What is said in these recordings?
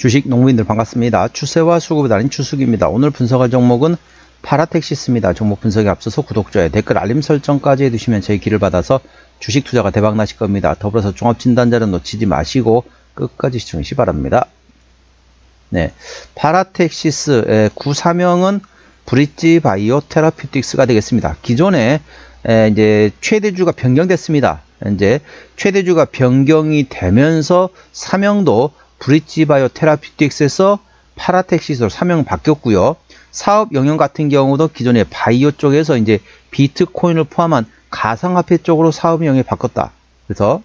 주식 농민들 반갑습니다. 추세와 수급이 달린 추수기입니다. 오늘 분석할 종목은 파라텍시스입니다. 종목 분석에 앞서서 구독자의 댓글 알림 설정까지 해두시면 저희 길을 받아서 주식 투자가 대박 나실 겁니다. 더불어서 종합진단자는 놓치지 마시고 끝까지 시청하시 기 바랍니다. 네, 파라텍시스의 구사명은 브릿지 바이오 테라피틱스가 되겠습니다. 기존에 에, 이제 최대주가 변경됐습니다. 이제 최대주가 변경이 되면서 사명도 브릿지 바이오 테라피틱스에서 파라텍시스로 사명 바뀌었고요. 사업 영역 같은 경우도 기존의 바이오 쪽에서 이제 비트코인을 포함한 가상화폐 쪽으로 사업 영역이 바꿨다. 그래서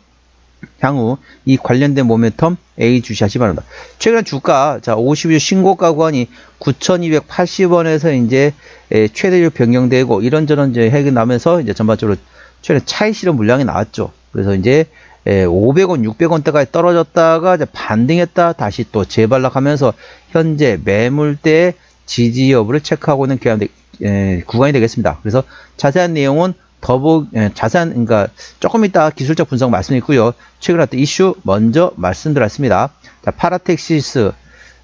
향후 이 관련된 모멘텀 A 주시하시 바랍니다. 최근 주가 자 50일 신고가 구간이 9,280원에서 이제 에, 최대로 변경되고 이런저런 이제 핵이 나면서 이제 전반적으로 최근 차익 실현 물량이 나왔죠. 그래서 이제 에, 500원, 600원대까지 떨어졌다가 이제 반등했다 다시 또 재발락하면서 현재 매물대 지지 여부를 체크하고 있는 기간, 에, 구간이 되겠습니다. 그래서 자세한 내용은 더보 예, 자세한 그러니까 조금 이따 기술적 분석 말씀드리고요. 최근 어떤 이슈 먼저 말씀드렸습니다. 자, 파라텍시스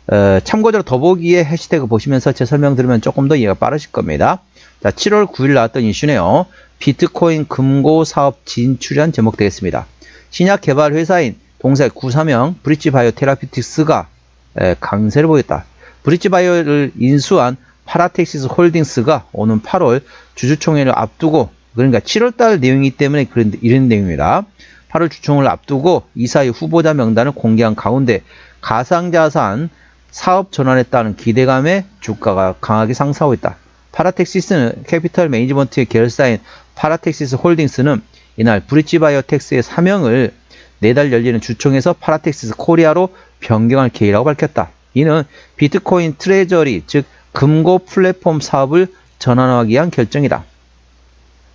어, 참고적으로 더보기에 해시태그 보시면서 제 설명 들으면 조금 더 이해가 빠르실 겁니다. 자, 7월 9일 나왔던 이슈네요. 비트코인 금고 사업 진출한 제목 되겠습니다. 신약 개발 회사인 동사 구사명 브릿지 바이오 테라피틱스가 에, 강세를 보였다. 브릿지 바이오를 인수한 파라텍시스 홀딩스가 오는 8월 주주총회를 앞두고 그러니까 7월달 내용이기 때문에 그런 이런 내용입니다. 8월 주총을 앞두고 이사의 후보자 명단을 공개한 가운데 가상자산 사업 전환에 따른 기대감에 주가가 강하게 상승하고 있다. 파라텍시스는 캐피털 매니지먼트의 계열사인 파라텍시스 홀딩스는 이날 브릿지 바이오텍스의 사명을 내달 열리는 주총에서 파라텍시스 코리아로 변경할 계획이라고 밝혔다. 이는 비트코인 트레저리 즉 금고 플랫폼 사업을 전환하기 위한 결정이다.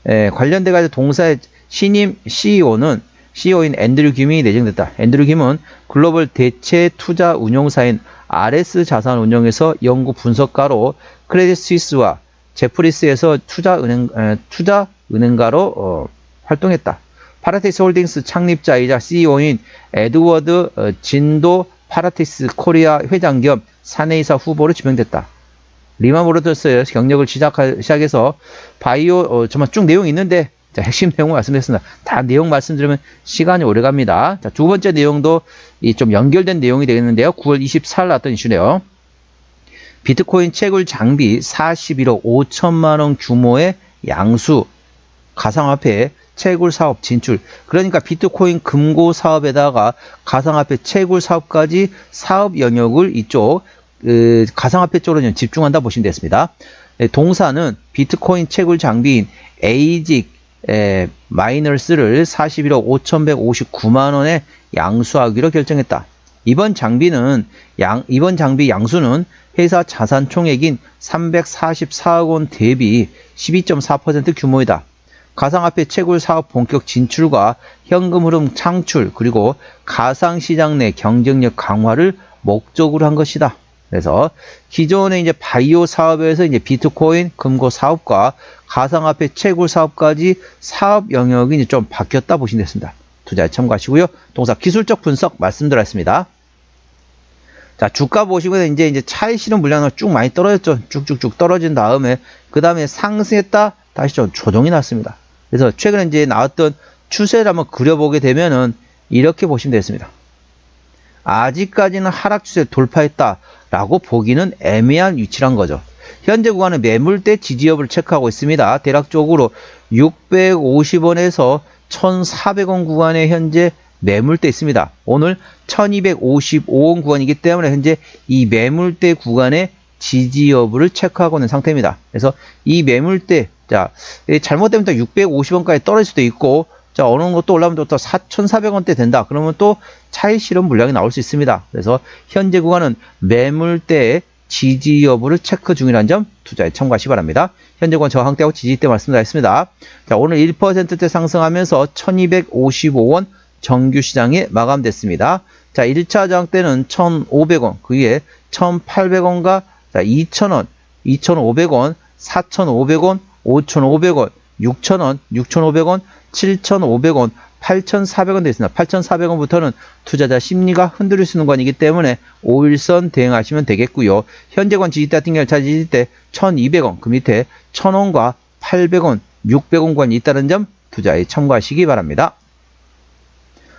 에, 관련돼 가지고 동사의 신임 CEO는 CEO인 앤드류 김이 내정됐다. 앤드류 김은 글로벌 대체 투자 운용사인 RS 자산 운용에서 연구 분석가로 크레딧 스위스와 제프리스에서 투자 은행 에, 투자 은행가로 어, 활동했다. 파라텍스 홀딩스 창립자이자 CEO인 에드워드 어, 진도 파라텍스 코리아 회장 겸 사내이사 후보로 지명됐다. 리만 브로더스의 경력을 시작하, 시작해서 바이오 어, 정말 쭉 내용이 있는데 자, 핵심 내용을 말씀드렸습니다. 다 내용 말씀드리면 시간이 오래 갑니다. 자, 두 번째 내용도 이 좀 연결된 내용이 되겠는데요. 9월 24일 나왔던 이슈네요. 비트코인 채굴 장비 41억 5천만 원 규모의 양수 가상화폐 채굴 사업 진출. 그러니까 비트코인 금고 사업에다가 가상화폐 채굴 사업까지 사업 영역을 이쪽 그 가상화폐 쪽으로 집중한다 보시면 되겠습니다. 네, 동사는 비트코인 채굴 장비인 에이직 에, 마이너스를 41억 5,159만 원에 양수하기로 결정했다. 이번 장비는 양, 이번 장비 양수는 회사 자산 총액인 344억 원 대비 12.4% 규모이다. 가상화폐 채굴 사업 본격 진출과 현금 흐름 창출 그리고 가상시장 내 경쟁력 강화를 목적으로 한 것이다. 그래서 기존의 이제 바이오 사업에서 이제 비트코인 금고 사업과 가상화폐 채굴 사업까지 사업 영역이 이제 좀 바뀌었다 보시면 됐습니다. 투자에 참고하시고요. 동사 기술적 분석 말씀드렸습니다. 자, 주가 보시면 이제 이제 차익 실현 물량을 쭉 많이 떨어졌죠. 쭉쭉쭉 떨어진 다음에 그 다음에 상승했다 다시 좀 조정이 났습니다. 그래서 최근에 이제 나왔던 추세를 한번 그려보게 되면은 이렇게 보시면 되겠습니다. 아직까지는 하락 추세 돌파했다라고 보기는 애매한 위치란 거죠. 현재 구간은 매물대 지지 여부를 체크하고 있습니다. 대략적으로 650원에서 1,400원 구간에 현재 매물대 있습니다. 오늘 1255원 구간이기 때문에 현재 이 매물대 구간의 지지 여부를 체크하고 있는 상태입니다. 그래서 이 매물대 자 잘못되면 또 650원까지 떨어질 수도 있고 자 어느 또 올라오면 또 4,400원대 된다. 그러면 또 차익 실현 물량이 나올 수 있습니다. 그래서 현재 구간은 매물대 지지 여부를 체크 중이라는 점 투자에 참고하시기 바랍니다. 현재 구간 저항대하고 지지대 말씀드렸습니다. 자 오늘 1%대 상승하면서 1255원 정규 시장에 마감됐습니다. 자 1차 저항대는 1,500원 그 위에 1,800원과 자, 2,000원, 2,500원, 4,500원, 5,500원, 6,000원, 6,500원, 7,500원, 8,400원 되어 있습니다. 8,400원부터는 투자자 심리가 흔들릴 수 있는 관이기 때문에 5일선 대응하시면 되겠고요. 현재 권 지지대 같은 경우 지지대 1,200원, 그 밑에 1,000원과 800원, 600원권이 있다는 점 투자에 참고하시기 바랍니다.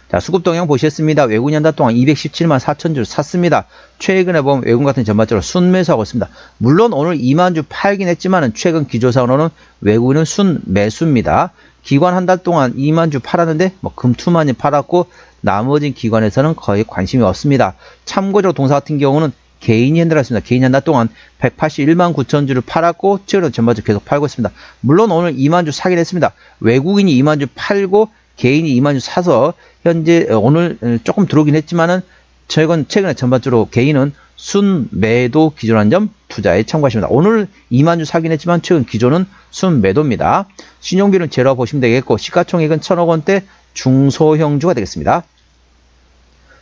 자, 수급 동향 보셨습니다. 외국인 한달 동안 217만 4천 주 샀습니다. 최근에 보면 외국인 같은 전반적으로 순매수하고 있습니다. 물론 오늘 2만 주 팔긴 했지만은 최근 기조상으로는 외국인은 순매수입니다. 기관 한 달 동안 2만 주 팔았는데 뭐 금투만이 팔았고 나머지 기관에서는 거의 관심이 없습니다. 참고적으로 동사 같은 경우는 개인이 핸들었습니다. 개인 한달 동안 181만 9천 주를 팔았고 최근 전반적으로 계속 팔고 있습니다. 물론 오늘 2만 주 사긴 했습니다. 외국인이 2만 주 팔고 개인이 2만 주 사서 현재 어, 오늘 어, 조금 들어오긴 했지만은 최근 최근에 전반적으로 개인은 순매도 기존한 점 투자에 참고하십니다. 오늘 2만 주 사긴 했지만 최근 기존은 순매도입니다. 신용비는 제로 보시면 되겠고 시가총액은 1천억 원대 중소형주가 되겠습니다.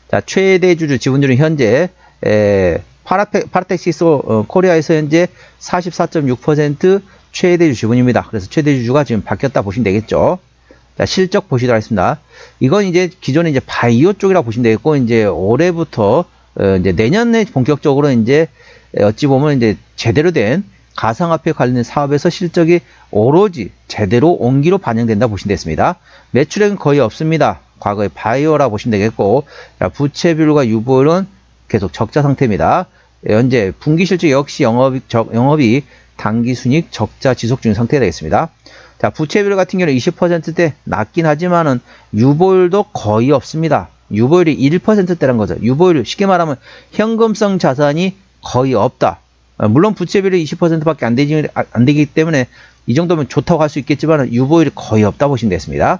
자 최대 주주 지분율은 현재 파라텍시스 어, 코리아에서 현재 44.6% 최대 주 지분입니다. 그래서 최대 주주가 지금 바뀌었다 보시면 되겠죠. 자, 실적 보시도록 하겠습니다. 이건 이제 기존에 이제 바이오 쪽이라고 보시면 되겠고, 이제 올해부터, 어, 이제 내년에 본격적으로 이제 어찌 보면 이제 제대로 된 가상화폐 관련 사업에서 실적이 오로지 제대로 온기로 반영된다 보시면 되겠습니다. 매출액은 거의 없습니다. 과거에 바이오라 보시면 되겠고, 자, 부채 비율과 유보율은 계속 적자 상태입니다. 현재 분기 실적 역시 영업이, 적, 영업이 단기 순익 적자 지속 중인 상태가 되겠습니다. 자, 부채비율 같은 경우는 20%대 낮긴 하지만은 유보율도 거의 없습니다. 유보율이 1%대란 거죠. 유보율 쉽게 말하면 현금성 자산이 거의 없다. 어, 물론 부채비율이 20%밖에 안 되지 안 되기 때문에 이 정도면 좋다고 할 수 있겠지만 유보율이 거의 없다 보시면 되겠습니다.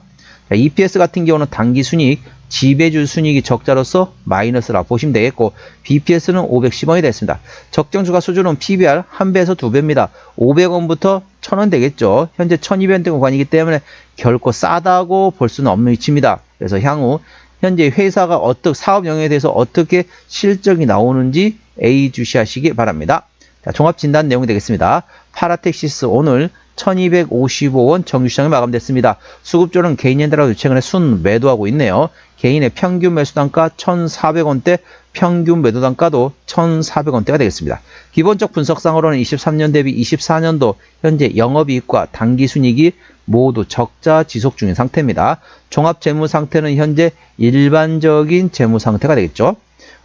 자, EPS 같은 경우는 단기 순이익, 지배주 순이익이 적자로서 마이너스라 보시면 되겠고 BPS는 510원이 됐습니다. 적정 주가 수준은 PBR 1배에서 2배입니다. 500원부터 1000원 되겠죠. 현재 1200원 구간이기 때문에 결코 싸다고 볼 수는 없는 위치입니다. 그래서 향후 현재 회사가 어떻게 사업 영역에 대해서 어떻게 실적이 나오는지 A 주시하시기 바랍니다. 자, 종합 진단 내용이 되겠습니다. 파라텍시스 오늘 1255원 정규시장이 마감됐습니다. 수급조는 개인연대라도 최근에 순 매도하고 있네요. 개인의 평균 매수단가 1,400원대, 평균 매도단가도 1,400원대가 되겠습니다. 기본적 분석상으로는 23년 대비 24년도 현재 영업이익과 당기순이익이 모두 적자 지속 중인 상태입니다. 종합 재무 상태는 현재 일반적인 재무 상태가 되겠죠.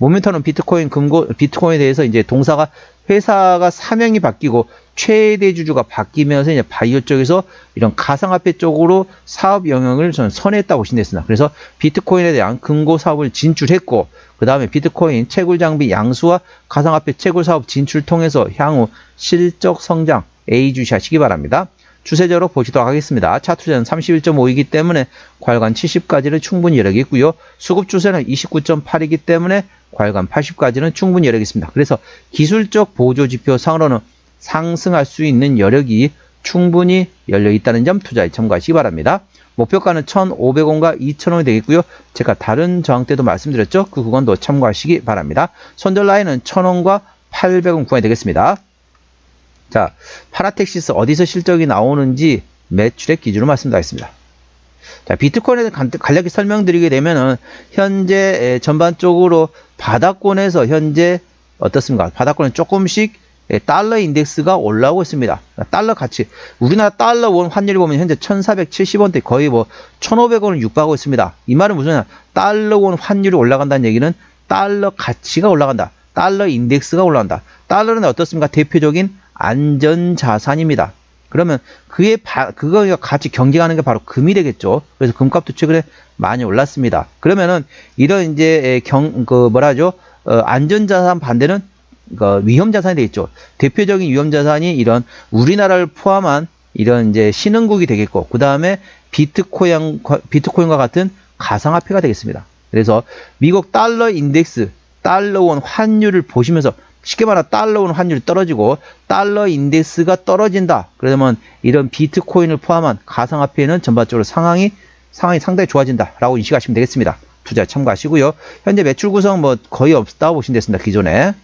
모멘터는 비트코인 금고 비트코인에 대해서 이제 동사가 회사가 사명이 바뀌고 최대 주주가 바뀌면서 이제 바이오 쪽에서 이런 가상화폐 쪽으로 사업 영역을 저는 선회했다고 보시면 그래서 비트코인에 대한 금고 사업을 진출했고 그 다음에 비트코인 채굴 장비 양수와 가상화폐 채굴 사업 진출 통해서 향후 실적 성장 A 주시하시기 바랍니다. 추세적으로 보시도록 하겠습니다. 차투자는 31.5이기 때문에 괄관 70까지는 충분히 여력이 있고요. 수급 추세는 29.8이기 때문에 괄관 80까지는 충분히 여력이 있습니다. 그래서 기술적 보조 지표 상으로는 상승할 수 있는 여력이 충분히 열려 있다는 점 투자에 참고하시기 바랍니다. 목표가는 1,500원과 2,000원이 되겠고요. 제가 다른 저항 때도 말씀드렸죠. 그 구간도 참고하시기 바랍니다. 손절 라인은 1,000원과 800원 구간이 되겠습니다. 자, 파라텍시스 어디서 실적이 나오는지 매출액 기준으로 말씀드리겠습니다. 자, 비트코인에 대해 간략히 설명드리게 되면은 현재 전반적으로 바닥권에서 현재 어떻습니까? 바닥권에 조금씩 달러 인덱스가 올라오고 있습니다. 달러 가치. 우리나라 달러 원 환율이 보면 현재 1470원대 거의 뭐 1500원을 육박하고 있습니다. 이 말은 무슨 달러 원 환율이 올라간다는 얘기는 달러 가치가 올라간다. 달러 인덱스가 올라간다. 달러는 어떻습니까? 대표적인 안전 자산입니다. 그러면 그의 바, 그거가 같이 경쟁하는 게 바로 금이 되겠죠. 그래서 금값도 최근에 많이 올랐습니다. 그러면은 이런 이제 경 그 뭐라 하죠? 어, 안전 자산 반대는 그 위험 자산이 되겠죠. 대표적인 위험 자산이 이런 우리나라를 포함한 이런 이제 신흥국이 되겠고 그 다음에 비트코인 비트코인과 같은 가상화폐가 되겠습니다. 그래서 미국 달러 인덱스 달러 원 환율을 보시면서 쉽게 말하면 달러 원 환율이 떨어지고 달러 인덱스가 떨어진다. 그러면 이런 비트코인을 포함한 가상화폐는 전반적으로 상황이 상황이 상당히 좋아진다라고 인식하시면 되겠습니다. 투자 참고하시고요. 현재 매출 구성 뭐 거의 없다 보시면 됐습니다. 기존에.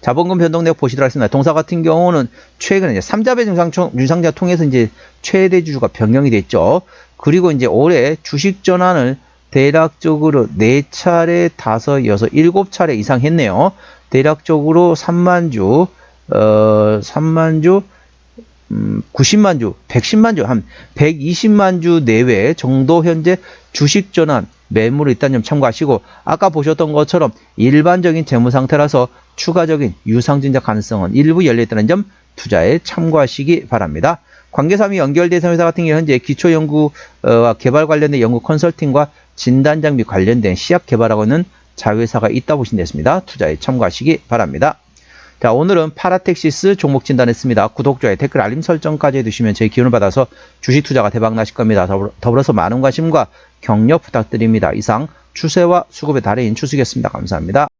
자본금 변동 내역 보시도록 하겠습니다. 동사 같은 경우는 최근에 이제 3자배 중상총, 유상자 통해서 이제 최대 주주가 변경이 됐죠. 그리고 이제 올해 주식 전환을 대략적으로 4차례, 5, 6, 7차례 이상 했네요. 대략적으로 3만 주, 어, 3만 주, 음, 90만 주, 110만 주, 한 120만 주 내외 정도 현재 주식 전환 매물이 있다는 점 참고하시고 아까 보셨던 것처럼 일반적인 재무 상태라서 추가적인 유상증자 가능성은 일부 열려 있다는 점 투자에 참고하시기 바랍니다. 관계사미 연결 대상 회사 같은 경우 현재 기초 연구와 개발 관련된 연구 컨설팅과 진단 장 비 관련된 시약 개발하고 있는 자회사가 있다 보시면 되겠습니다. 투자에 참고하시기 바랍니다. 자, 오늘은 파라텍시스 종목 진단했습니다. 구독, 좋아요, 댓글, 알림 설정까지 해두시면 저희 기운을 받아서 주식 투자가 대박 나실 겁니다. 더불어, 더불어서 많은 관심과 격려 부탁드립니다. 이상 추세와 수급의 달인 추수겠습니다. 감사합니다.